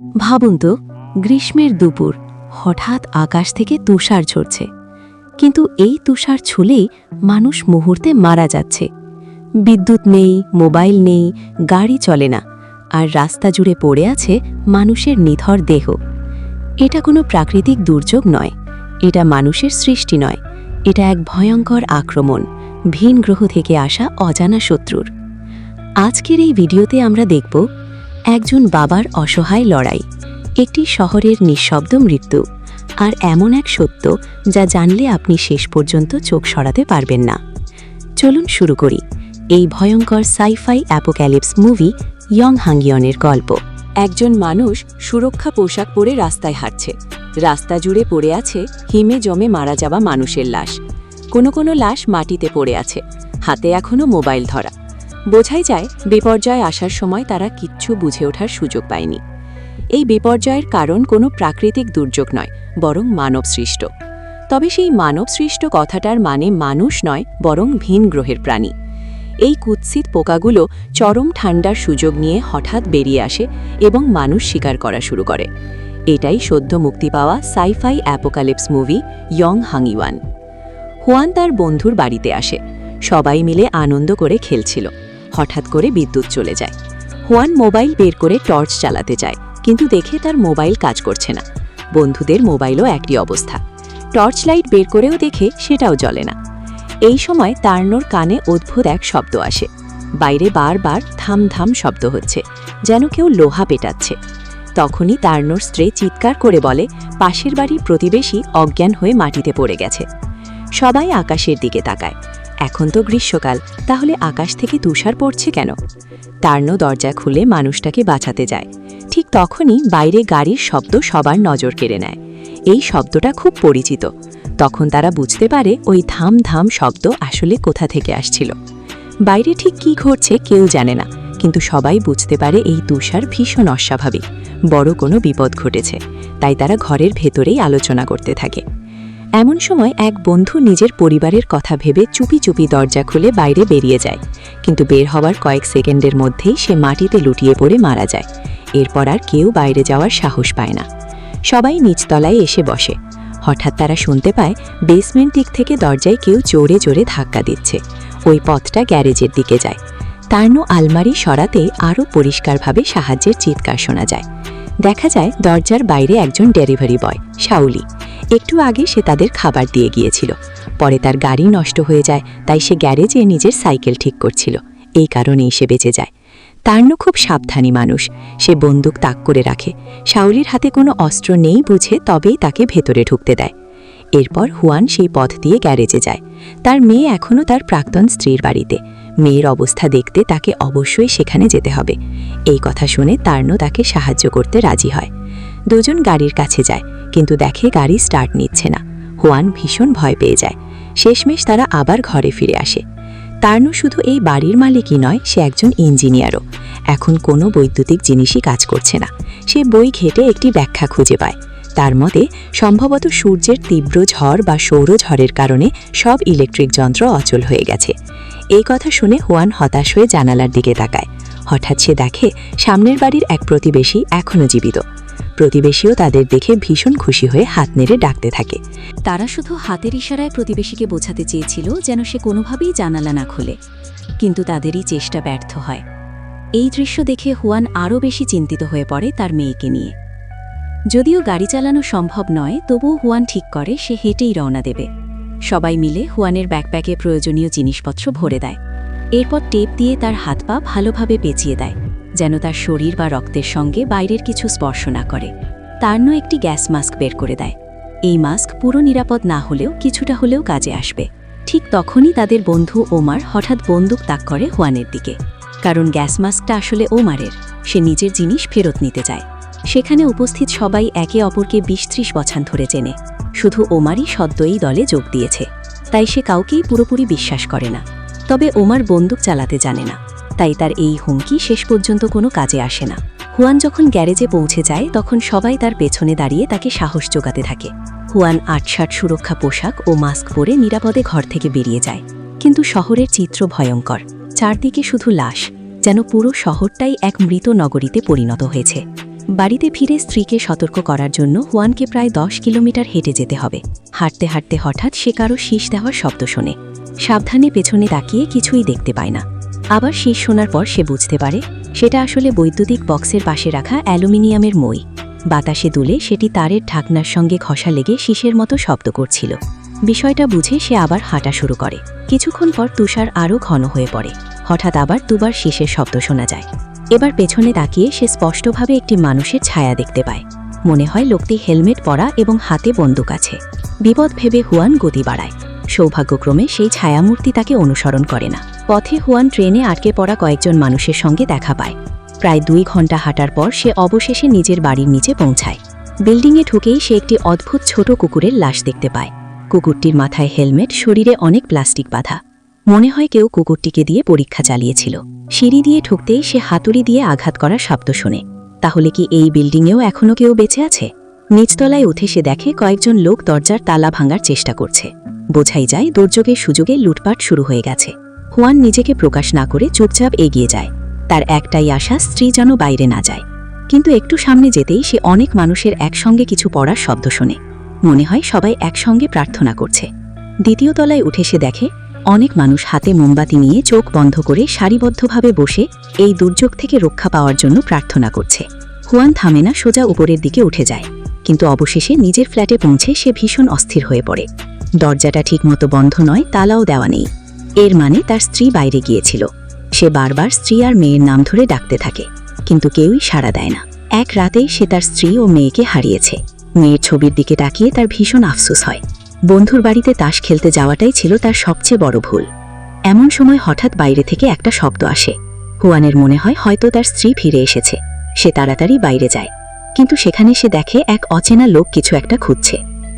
ভাবুন তো, গ্রীষ্মের দুপুর, হঠাৎ আকাশ থেকে তুষার ঝরছে। কিন্তু এই তুষার ছুলেই মানুষ মুহূর্তে মারা যাচ্ছে। বিদ্যুৎ নেই, মোবাইল নেই, গাড়ি চলে না, আর রাস্তা জুড়ে পড়ে আছে মানুষের নিথর দেহ। এটা কোনো প্রাকৃতিক দুর্যোগ নয়, এটা মানুষের সৃষ্টি নয়, এটা এক ভয়ঙ্কর আক্রমণ ভিন গ্রহ থেকে আসা অজানা শত্রুর। আজকের এই ভিডিওতে আমরা দেখব একজন বাবার অসহায় লড়াই, একটি শহরের নিঃশব্দ মৃত্যু, আর এমন এক সত্য যা জানলে আপনি শেষ পর্যন্ত চোখ সরাতে পারবেন না। চলুন শুরু করি এই ভয়ঙ্কর সাইফাই অ্যাপোক্যালিপস মুভি ইয়ং হাঙ্গিয়নের গল্প। একজন মানুষ সুরক্ষা পোশাক পরে রাস্তায় হাঁটছে। রাস্তা জুড়ে পড়ে আছে হিমে জমে মারা যাওয়া মানুষের লাশ। কোনো কোনো লাশ মাটিতে পড়ে আছে। হাতে এখনও মোবাইল ধরা। বোঝাই যায়, বিপর্যয় আসার সময় তারা কিচ্ছু বুঝে ওঠার সুযোগ পায়নি। এই বিপর্যয়ের কারণ কোনো প্রাকৃতিক দুর্যোগ নয়, বরং মানব সৃষ্ট। তবে সেই মানব সৃষ্ট কথাটার মানে মানুষ নয়, বরং ভিন গ্রহের প্রাণী। এই কুৎসিত পোকাগুলো চরম ঠান্ডার সুযোগ নিয়ে হঠাৎ বেরিয়ে আসে এবং মানুষ শিকার করা শুরু করে। এটাই সদ্য মুক্তি পাওয়া সাইফাই অ্যাপোকালিপস মুভি ইয়ং হাঙ্গিওয়ান। হুয়ান তার বন্ধুর বাড়িতে আসে। সবাই মিলে আনন্দ করে খেলছিল। হঠাৎ করে বিদ্যুৎ চলে যায়। হুয়ান মোবাইল বের করে টর্চ চালাতে যায়, কিন্তু দেখে তার মোবাইল কাজ করছে না। বন্ধুদের মোবাইলও একটি অবস্থা। টর্চ লাইট বের করেও দেখে সেটাও জ্বলে না। এই সময় তার্নোর কানে অদ্ভুত এক শব্দ আসে। বাইরে বারবার থাম থাম শব্দ হচ্ছে, যেন কেউ লোহা পেটাচ্ছে। তখনই তার্নোর স্ত্রী চিৎকার করে বলে, পাশের বাড়ির প্রতিবেশী অজ্ঞান হয়ে মাটিতে পড়ে গেছে। সবাই আকাশের দিকে তাকায়। এখন তো গ্রীষ্মকাল, তাহলে আকাশ থেকে তুষার পড়ছে কেন? টার্নো দরজা খুলে মানুষটাকে বাঁচাতে যায়। ঠিক তখনই বাইরে গাড়ির শব্দ সবার নজর কেড়ে নেয়। এই শব্দটা খুব পরিচিত। তখন তারা বুঝতে পারে ওই ধাম ধাম শব্দ আসলে কোথা থেকে আসছিল। বাইরে ঠিক কী ঘটছে কেউ জানে না, কিন্তু সবাই বুঝতে পারে এই তুষার ভীষণ অস্বাভাবিক, বড় কোনো বিপদ ঘটেছে। তাই তারা ঘরের ভেতরেই আলোচনা করতে থাকে। এমন সময় এক বন্ধু নিজের পরিবারের কথা ভেবে চুপি চুপি দরজা খুলে বাইরে বেরিয়ে যায়। কিন্তু বের হওয়ার কয়েক সেকেন্ডের মধ্যেই সে মাটিতে লুটিয়ে পড়ে মারা যায়। এরপর আর কেউ বাইরে যাওয়ার সাহস পায় না। সবাই নিচতলায় এসে বসে। হঠাৎ তারা শুনতে পায় বেসমেন্ট দিক থেকে দরজায় কেউ জোরে জোরে ধাক্কা দিচ্ছে। ওই পথটা গ্যারেজের দিকে যায়। তার্নো আলমারি সরাতে আরও পরিষ্কারভাবে সাহায্যের চিৎকার শোনা যায়। দেখা যায় দরজার বাইরে একজন ডেলিভারি বয় শাউলি একটু আগে সে তাদের খাবার দিয়ে গিয়েছিল। পরে তার গাড়ি নষ্ট হয়ে যায়, তাই সে গ্যারেজে নিজের সাইকেল ঠিক করছিল। এই কারণেই সে বেঁচে যায়। তার্ন খুব সাবধানী মানুষ। সে বন্দুক তাক করে রাখে। শাওলির হাতে কোনো অস্ত্র নেই বুঝে তবেই তাকে ভেতরে ঢুকতে দেয়। এরপর হুয়ান সেই পথ দিয়ে গ্যারেজে যায়। তার মেয়ে এখনও তার প্রাক্তন স্ত্রীর বাড়িতে। মেয়ের অবস্থা দেখতে তাকে অবশ্যই সেখানে যেতে হবে। এই কথা শুনে তার্ন তাকে সাহায্য করতে রাজি হয়। দুজন গাড়ির কাছে যায়, কিন্তু দেখে গাড়ি স্টার্ট নিচ্ছে না। হুয়ান ভীষণ ভয় পেয়ে যায়। শেষমেশ তারা আবার ঘরে ফিরে আসে। তার্নু শুধু এই বাড়ির মালিকই নয়, সে একজন ইঞ্জিনিয়ারও এখন কোনো বৈদ্যুতিক জিনিসই কাজ করছে না। সে বই ঘেটে একটি ব্যাখ্যা খুঁজে পায়। তার মতে, সম্ভবত সূর্যের তীব্র ঝড় বা সৌরঝড়ের কারণে সব ইলেকট্রিক যন্ত্র অচল হয়ে গেছে। এই কথা শুনে হুয়ান হতাশ হয়ে জানালার দিকে তাকায়। হঠাৎ সে দেখে, সামনের বাড়ির এক প্রতিবেশী এখনও জীবিত। প্রতিবেশীও তাদের দেখে ভীষণ খুশি হয়ে হাত নেড়ে ডাকতে থাকে। তারা শুধু হাতের ইশারায় প্রতিবেশীকে বোঝাতে চেয়েছিল যেন সে কোনোভাবেই জানালা না খোলে। কিন্তু তাদেরই চেষ্টা ব্যর্থ হয়। এই দৃশ্য দেখে হুয়ান আরও বেশি চিন্তিত হয়ে পড়ে তার মেয়েকে নিয়ে। যদিও গাড়ি চালানো সম্ভব নয়, তবুও হুয়ান ঠিক করে, সে হেঁটেই রওনা দেবে। সবাই মিলে হুয়ানের ব্যাকপ্যাকে প্রয়োজনীয় জিনিসপত্র ভরে দেয়। এরপর টেপ দিয়ে তার হাত পা ভালোভাবে পেঁচিয়ে দেয়। যেন তার শরীর বা রক্তের সঙ্গে বাইরের কিছু স্পর্শ না করে। তার্ন একটি গ্যাস মাস্ক বের করে দেয়। এই মাস্ক পুরো নিরাপদ না হলেও কিছুটা হলেও কাজে আসবে। ঠিক তখনই তাদের বন্ধু ওমার হঠাৎ বন্দুক তাক করে হুয়ানের দিকে। কারণ গ্যাস মাস্কটা আসলে ওমারের। সে নিজের জিনিস ফেরত নিতে চায়। সেখানে উপস্থিত সবাই একে অপরকে বিশ ত্রিশ বছর ধরে চেনে। শুধু ওমারই সদ্যই দলে যোগ দিয়েছে। তাই সে কাউকেই পুরোপুরি বিশ্বাস করে না। তবে ওমার বন্দুক চালাতে জানে না। তাই তার এই হুমকি শেষ পর্যন্ত কোনো কাজে আসে না। হুয়ান যখন গ্যারেজে পৌঁছে যায়, তখন সবাই তার পেছনে দাঁড়িয়ে তাকে সাহস জোগাতে থাকে। হুয়ান আটসাট সুরক্ষা পোশাক ও মাস্ক পরে নিরাপদে ঘর থেকে বেরিয়ে যায়। কিন্তু শহরের চিত্র ভয়ঙ্কর। চারদিকে শুধু লাশ, যেন পুরো শহরটাই এক মৃত নগরীতে পরিণত হয়েছে। বাড়িতে ফিরে স্ত্রীকে সতর্ক করার জন্য হুয়ানকে প্রায় দশ কিলোমিটার হেঁটে যেতে হবে। হাঁটতে হাঁটতে হঠাৎ সে কারও শীষ দেওয়ার শব্দ শোনে। সাবধানে পেছনে তাকিয়ে কিছুই দেখতে পায় না। আবার শীষ শোনার পর সে বুঝতে পারে, সেটা আসলে বৈদ্যুতিক বক্সের পাশে রাখা অ্যালুমিনিয়ামের মই। বাতাসে দুলে সেটি তারের ঢাকনার সঙ্গে ঘষা লেগে শীষের মতো শব্দ করছিল। বিষয়টা বুঝে সে আবার হাঁটা শুরু করে। কিছুক্ষণ পর তুষার আরও ঘন হয়ে পড়ে। হঠাৎ আবার দুবার শীষের শব্দ শোনা যায়। এবার পেছনে তাকিয়ে সে স্পষ্টভাবে একটি মানুষের ছায়া দেখতে পায়। মনে হয় লোকটি হেলমেট পরা এবং হাতে বন্দুক আছে। বিপদ ভেবে হুয়ান গতি বাড়ায়। সৌভাগ্যক্রমে সেই ছায়ামূর্তি তাকে অনুসরণ করে না। পথে হুয়ান ট্রেনে আটকে পড়া কয়েকজন মানুষের সঙ্গে দেখা পায়। প্রায় দুই ঘণ্টা হাঁটার পর সে অবশেষে নিজের বাড়ির নিচে পৌঁছায়। বিল্ডিংয়ে ঢুকেই সে একটি অদ্ভুত ছোট কুকুরের লাশ দেখতে পায়। কুকুরটির মাথায় হেলমেট, শরীরে অনেক প্লাস্টিক বাঁধা। মনে হয় কেউ কুকুরটিকে দিয়ে পরীক্ষা চালিয়েছিল। সিঁড়ি দিয়ে ঢুকতেই সে হাতুড়ি দিয়ে আঘাত করার শব্দ শোনে। তাহলে কি এই বিল্ডিংয়েও এখনও কেউ বেঁচে আছে? নিচতলায় উঠে সে দেখে কয়েকজন লোক দরজার তালা ভাঙার চেষ্টা করছে। বোঝাই যায় দুর্যোগের সুযোগে লুটপাট শুরু হয়ে গেছে। হুয়ান নিজেকে প্রকাশ না করে চুপচাপ এগিয়ে যায়। তার একটাই আশা, স্ত্রী যেন বাইরে না যায়। কিন্তু একটু সামনে যেতেই সে অনেক মানুষের একসঙ্গে কিছু পড়ার শব্দ শোনে। মনে হয় সবাই একসঙ্গে প্রার্থনা করছে। দ্বিতীয় তলায় উঠে সে দেখে, অনেক মানুষ হাতে মোমবাতি নিয়ে চোখ বন্ধ করে সারিবদ্ধভাবে বসে এই দুর্যোগ থেকে রক্ষা পাওয়ার জন্য প্রার্থনা করছে। হুয়ান থামে না, সোজা উপরের দিকে উঠে যায়। কিন্তু অবশেষে নিজের ফ্ল্যাটে পৌঁছে সে ভীষণ অস্থির হয়ে পড়ে। দরজাটা ঠিকমতো বন্ধ নয়, তালাও দেওয়া নেই। এর মানে তার স্ত্রী বাইরে গিয়েছিল। সে বারবার স্ত্রী আর মেয়ের নাম ধরে ডাকতে থাকে, কিন্তু কেউই সাড়া দেয় না। এক রাতেই সে তার স্ত্রী ও মেয়েকে হারিয়েছে। মেয়ের ছবির দিকে তাকিয়ে তার ভীষণ আফসোস হয়। বন্ধুর বাড়িতে তাস খেলতে যাওয়াটাই ছিল তার সবচেয়ে বড় ভুল। এমন সময় হঠাৎ বাইরে থেকে একটা শব্দ আসে। হুয়ানের মনে হয় হয়তো তার স্ত্রী ফিরে এসেছে। সে তাড়াতাড়ি বাইরে যায়। কিন্তু সেখানে সে দেখে এক অচেনা লোক কিছু একটা খুঁজছে।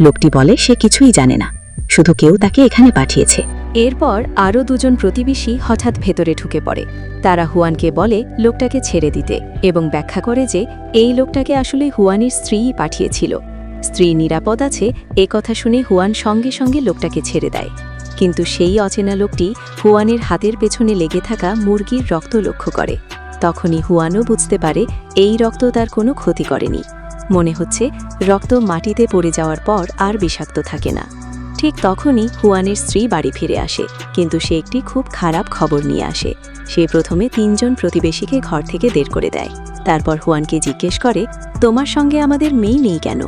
লোকটি বলে, সে কিছুই জানে না। শুধু কেউ তাকে এখানে পাঠিয়েছে। এরপর আরও দুজন প্রতিবেশী হঠাৎ ভেতরে ঢুকে পড়ে। তারা হুয়ানকে বলে, লোকটাকে ছেড়ে দিতে। এবং ব্যাখ্যা করে যে, এই লোকটাকে আসলে হুয়ানের স্ত্রীই পাঠিয়েছিল। স্ত্রী নিরাপদ আছে, এ কথা শুনে হুয়ান সঙ্গে সঙ্গে লোকটাকে ছেড়ে দেয়। কিন্তু সেই অচেনা লোকটি হুয়ানের হাতের পেছনে লেগে থাকা মুরগির রক্ত লক্ষ্য করে। তখনই হুয়ানও বুঝতে পারে, এই রক্ত তার কোনো ক্ষতি করেনি। মনে হচ্ছে, রক্ত মাটিতে পড়ে যাওয়ার পর আর বিষাক্ত থাকে না। ঠিক তখনই হুয়ানের স্ত্রী বাড়ি ফিরে আসে, কিন্তু সে একটি খুব খারাপ খবর নিয়ে আসে। সে প্রথমে তিনজন প্রতিবেশীকে ঘর থেকে বের করে দেয়। তারপর হুয়ানকে জিজ্ঞেস করে, তোমার সঙ্গে আমাদের মেয়ে নেই কেন?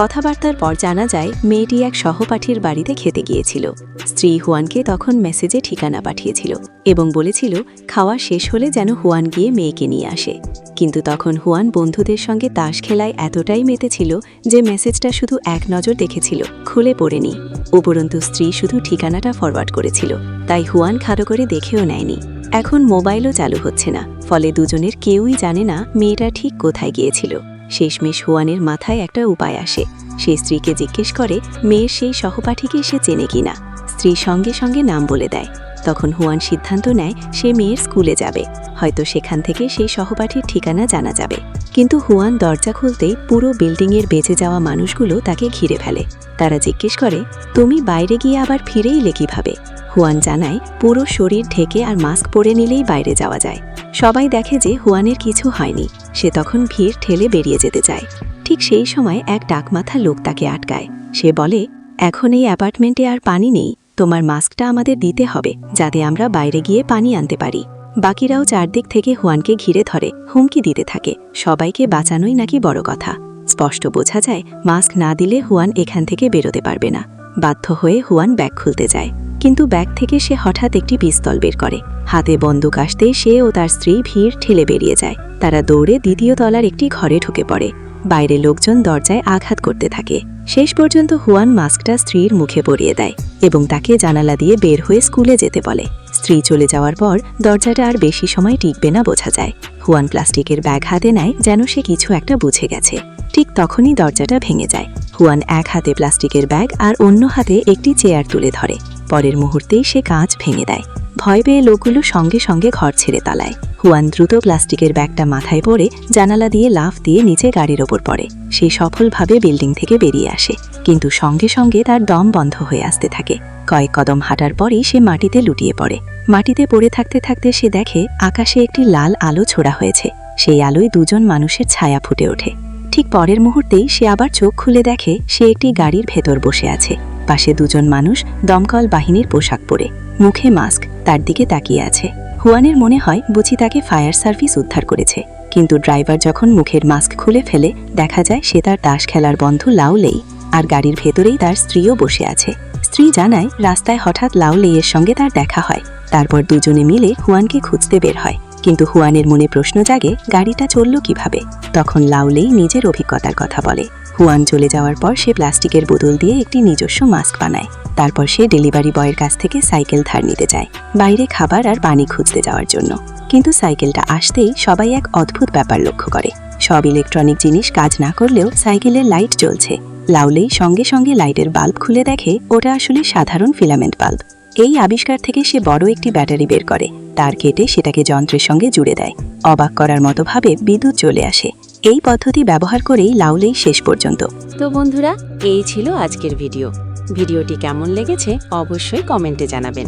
কথাবার্তার পর জানা যায়, মেয়েটি এক সহপাঠীর বাড়িতে খেতে গিয়েছিল। স্ত্রী হুয়ানকে তখন মেসেজে ঠিকানা পাঠিয়েছিল এবং বলেছিল, খাওয়া শেষ হলে যেন হুয়ান গিয়ে মেয়েকে নিয়ে আসে। কিন্তু তখন হুয়ান বন্ধুদের সঙ্গে তাস খেলায় এতটাই মেতেছিল যে মেসেজটা শুধু এক নজর দেখেছিল, খুলে পড়েনি। উপরন্তু স্ত্রী শুধু ঠিকানাটা ফরওয়ার্ড করেছিল, তাই হুয়ান খাড়ো করে দেখেও নেয়নি। এখন মোবাইলও চালু হচ্ছে না, ফলে দুজনের কেউই জানে না মেয়েটা ঠিক কোথায় গিয়েছিল। শেষমেশ হুয়ানের মাথায় একটা উপায় আসে। সে স্ত্রীকে জিজ্ঞেস করে, মেয়ের সেই সহপাঠীকে সে চেনে কিনা? স্ত্রী সঙ্গে সঙ্গে নাম বলে দেয়। তখন হুয়ান সিদ্ধান্ত নেয়, সে মেয়ের স্কুলে যাবে। হয়তো সেখান থেকে সেই সহপাঠীর ঠিকানা জানা যাবে। কিন্তু হুয়ান দরজা খুলতেই পুরো বিল্ডিংয়ের বেঁচে যাওয়া মানুষগুলো তাকে ঘিরে ফেলে। তারা জিজ্ঞেস করে, তুমি বাইরে গিয়ে আবার ফিরে এলে কীভাবে? হুয়ান জানায়, পুরো শরীর ঢেকে আর মাস্ক পরে নিলেই বাইরে যাওয়া যায়। সবাই দেখে যে হুয়ানের কিছু হয়নি। সে তখন ভিড় ঠেলে বেরিয়ে যেতে চায়। ঠিক সেই সময় এক ডাকমাথা লোক তাকে আটকায়। সে বলে, এখন এই অ্যাপার্টমেন্টে আর পানি নেই। তোমার মাস্কটা আমাদের দিতে হবে, যাতে আমরা বাইরে গিয়ে পানি আনতে পারি। বাকিরাও চারদিক থেকে হুয়ানকে ঘিরে ধরে, হুমকি দিতে থাকে। সবাইকে বাঁচানোই নাকি বড় কথা। স্পষ্ট বোঝা যায়, মাস্ক না দিলে হুয়ান এখান থেকে বেরোতে পারবে না। বাধ্য হয়ে হুয়ান ব্যাগ খুলতে যায়। কিন্তু ব্যাগ থেকে সে হঠাৎ একটি পিস্তল বের করে। হাতে বন্দুক আসতে সে ও তার স্ত্রী ভিড় ঠেলে বেরিয়ে যায়। তারা দৌড়ে দ্বিতীয় তলার একটি ঘরে ঢুকে পড়ে। বাইরে লোকজন দরজায় আঘাত করতে থাকে। শেষ পর্যন্ত হুয়ান মাস্কটা স্ত্রীর মুখে পরিয়ে দেয় এবং তাকে জানালা দিয়ে বের হয়ে স্কুলে যেতে বলে। স্ত্রী চলে যাওয়ার পর দরজাটা আর বেশি সময় টিকবে না বোঝা যায়। হুয়ান প্লাস্টিকের ব্যাগ হাতে নেয় যেন সে কিছু একটা বুঝে গেছে। ঠিক তখনই দরজাটা ভেঙে যায়। হুয়ান এক হাতে প্লাস্টিকের ব্যাগ আর অন্য হাতে একটি চেয়ার তুলে ধরে। পরের মুহূর্তেই সে কাঁচ ভেঙে দেয়। ভয় পেয়ে লোকগুলো সঙ্গে সঙ্গে ঘর ছেড়ে তালায়। হুয়ান দ্রুত প্লাস্টিকের ব্যাগটা মাথায় পড়ে জানালা দিয়ে লাফ দিয়ে নিচে গাড়ির ওপর পড়ে। সে সফলভাবে বিল্ডিং থেকে বেরিয়ে আসে, কিন্তু সঙ্গে সঙ্গে তার দম বন্ধ হয়ে আসতে থাকে। কয়েক কদম হাঁটার পরই সে মাটিতে লুটিয়ে পড়ে। মাটিতে পড়ে থাকতে থাকতে সে দেখে আকাশে একটি লাল আলো ছোড়া হয়েছে। সেই আলোয় দুজন মানুষের ছায়া ফুটে ওঠে। ঠিক পরের মুহূর্তেই সে আবার চোখ খুলে দেখে সে একটি গাড়ির ভেতর বসে আছে। পাশে দুজন মানুষ দমকল বাহিনীর পোশাক পরে। মুখে মাস্ক, তার দিকে তাকিয়ে আছে। হুয়ানের মনে হয় বুঝি তাকে ফায়ার সার্ভিস উদ্ধার করেছে। কিন্তু ড্রাইভার যখন মুখের মাস্ক খুলে ফেলে, দেখা যায় সে তার তাস খেলার বন্ধু লাউলেই আর গাড়ির ভেতরেই তার স্ত্রীও বসে আছে। স্ত্রী জানায়, রাস্তায় হঠাৎ লাউলেইয়ের সঙ্গে তার দেখা হয়। তারপর দুজনে মিলে হুয়ানকে খুঁজতে বের হয়। কিন্তু হুয়ানের মনে প্রশ্ন জাগে, গাড়িটা চলল কীভাবে? তখন লাউলেই নিজের অভিজ্ঞতার কথা বলে। হুয়ান চলে যাওয়ার পর সে প্লাস্টিকের বোতল দিয়ে একটি নিজস্ব মাস্ক বানায়। তারপর সে ডেলিভারি বয়ের কাছ থেকে সাইকেল ধার নিতে যায়, বাইরে খাবার আর পানি খুঁজতে যাওয়ার জন্য। কিন্তু সাইকেলটা আসতেই সবাই এক অদ্ভুত ব্যাপার লক্ষ্য করে। সব ইলেকট্রনিক জিনিস কাজ না করলেও সাইকেলের লাইট জ্বলছে। লাউলেই সঙ্গে সঙ্গে লাইটের বাল্ব খুলে দেখে ওটা আসলে সাধারণ ফিলামেন্ট বাল্ব। এই আবিষ্কার থেকে সে বড় একটি ব্যাটারি বের করে। তার কেটে সেটাকে যন্ত্রের সঙ্গে জুড়ে দেয়। অবাক করার মতো ভাবে বিদ্যুৎ চলে আসে। এই পদ্ধতি ব্যবহার করেই লাউলেই শেষ পর্যন্ত। তো বন্ধুরা, এই ছিল আজকের ভিডিও। ভিডিওটি কেমন লেগেছে অবশ্যই কমেন্টে জানাবেন।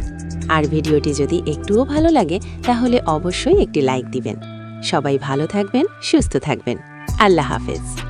আর ভিডিওটি যদি একটুও ভালো লাগে, তাহলে অবশ্যই একটি লাইক দিবেন। সবাই ভালো থাকবেন, সুস্থ থাকবেন। আল্লাহ হাফেজ।